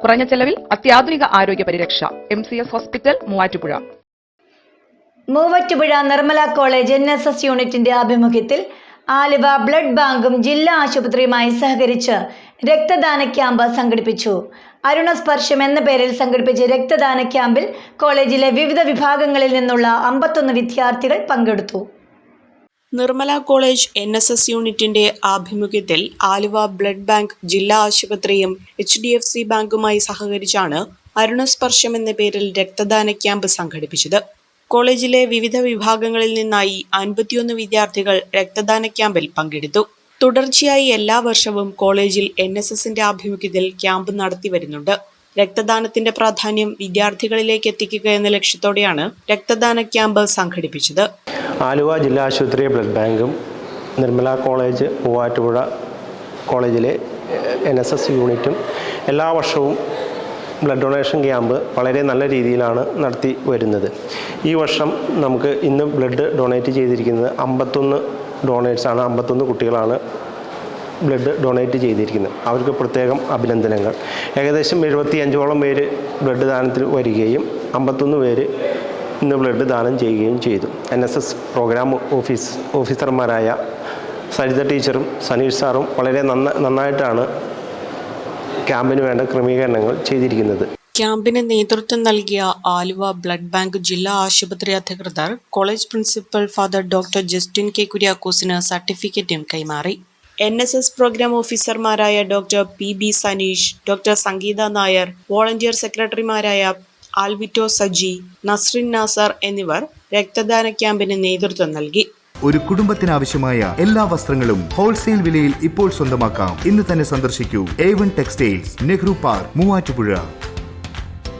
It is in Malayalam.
കുറഞ്ഞ ചെലവിൽ അത്യാധുനിക ആരോഗ്യ പരിരക്ഷ. M C S hospital Muvattupuzha. Muvattupuzha Nirmala college N S S യൂണിറ്റിന്റെ ആഭിമുഖ്യത്തിൽ ആലുവ ബ്ലഡ് ബാങ്കും ജില്ലാ ആശുപത്രിയുമായി സഹകരിച്ച് രക്തദാന ക്യാമ്പ് സംഘടിപ്പിച്ചു. അരുണസ്പർശം എന്ന പേരിൽ സംഘടിപ്പിച്ച രക്തദാന ക്യാമ്പിൽ കോളേജിലെ വിവിധ വിഭാഗങ്ങളിൽ നിന്നുള്ള അമ്പത്തൊന്ന് വിദ്യാർത്ഥികൾ പങ്കെടുത്തു. Nirmala college N S S യൂണിറ്റിന്റെ ആഭിമുഖ്യത്തിൽ ആലുവ ബ്ലഡ് ബാങ്ക് ജില്ലാ ആശുപത്രിയും എച്ച് ഡി എഫ് സി ബാങ്കുമായി സഹകരിച്ചാണ് അരുണസ്പർശം എന്ന പേരിൽ രക്തദാന ക്യാമ്പ് സംഘടിപ്പിച്ചത്. കോളേജിലെ വിവിധ വിഭാഗങ്ങളിൽ നിന്നായി അൻപത്തിയൊന്ന് വിദ്യാർത്ഥികൾ രക്തദാന ക്യാമ്പിൽ പങ്കെടുത്തു. തുടർച്ചയായി എല്ലാ വർഷവും കോളേജിൽ എൻ എസ് എസിന്റെ ആഭിമുഖ്യത്തിൽ ക്യാമ്പ് നടത്തി വരുന്നുണ്ട്. രക്തദാനത്തിന്റെ പ്രാധാന്യം വിദ്യാർത്ഥികളിലേക്ക് എത്തിക്കുക എന്ന ലക്ഷ്യത്തോടെയാണ് രക്തദാന ക്യാമ്പ് സംഘടിപ്പിച്ചത്. ആലുവ ജില്ലാ ആശുപത്രി ബ്ലഡ് ബാങ്കും നിർമ്മല കോളേജ് മൂവാറ്റുപുഴ കോളേജിലെ എൻ എസ് എസ് യൂണിറ്റും എല്ലാ വർഷവും ബ്ലഡ് ഡൊണേഷൻ ക്യാമ്പ് വളരെ നല്ല രീതിയിലാണ് നടത്തി വരുന്നത്. ഈ വർഷം നമുക്ക് ഇന്ന് ബ്ലഡ് ഡൊണേറ്റ് ചെയ്തിരിക്കുന്നത് അമ്പത്തൊന്ന് ഡൊണേറ്റ്സാണ് അമ്പത്തൊന്ന് കുട്ടികളാണ് ബ്ലഡ് ഡൊണേറ്റ് ചെയ്തിരിക്കുന്നത്. അവർക്ക് പ്രത്യേകം അഭിനന്ദനങ്ങൾ. ഏകദേശം എഴുപത്തി അഞ്ചോളം പേര് ബ്ലഡ് ദാനത്തിൽ വരികയും അമ്പത്തൊന്ന് പേര് ഇന്ന് ബ്ലഡ് ദാനം ചെയ്യുകയും ചെയ്തു. N S S programme office ഓഫീസർമാരായ സരിത ടീച്ചറും സനീഷ് സാറും വളരെ നന്ന നന്നായിട്ടാണ് ക്യാമ്പിന് വേണ്ട ക്രമീകരണങ്ങൾ ചെയ്തിരിക്കുന്നത്. ക്യാമ്പിന് നേതൃത്വം നൽകിയ ആലുവ ബ്ലഡ് ബാങ്ക് ജില്ലാ ആശുപത്രി അധികൃതർ college principal father doctor Justin K കുര്യാക്കോസിന് സർട്ടിഫിക്കറ്റും കൈമാറി. എൻ എസ് എസ് പ്രോഗ്രാം ഓഫീസർമാരായ doctor P B Sanish doctor Sangeetha Nair volunteer സെക്രട്ടറിമാരായ ആൽവിറ്റോ സജി നസ്രിൻ നാസർ എന്നിവർ രക്തദാന ക്യാമ്പിന് നേതൃത്വം നൽകി. ഒരു കുടുംബത്തിനാവശ്യമായ എല്ലാ വസ്ത്രങ്ങളും ഹോൾസെയിൽ വിലയിൽ ഇപ്പോൾ സ്വന്തമാക്കാം. ഇന്ന് തന്നെ സന്ദർശിക്കൂ. A one textiles Nehru park Muvattupuzha.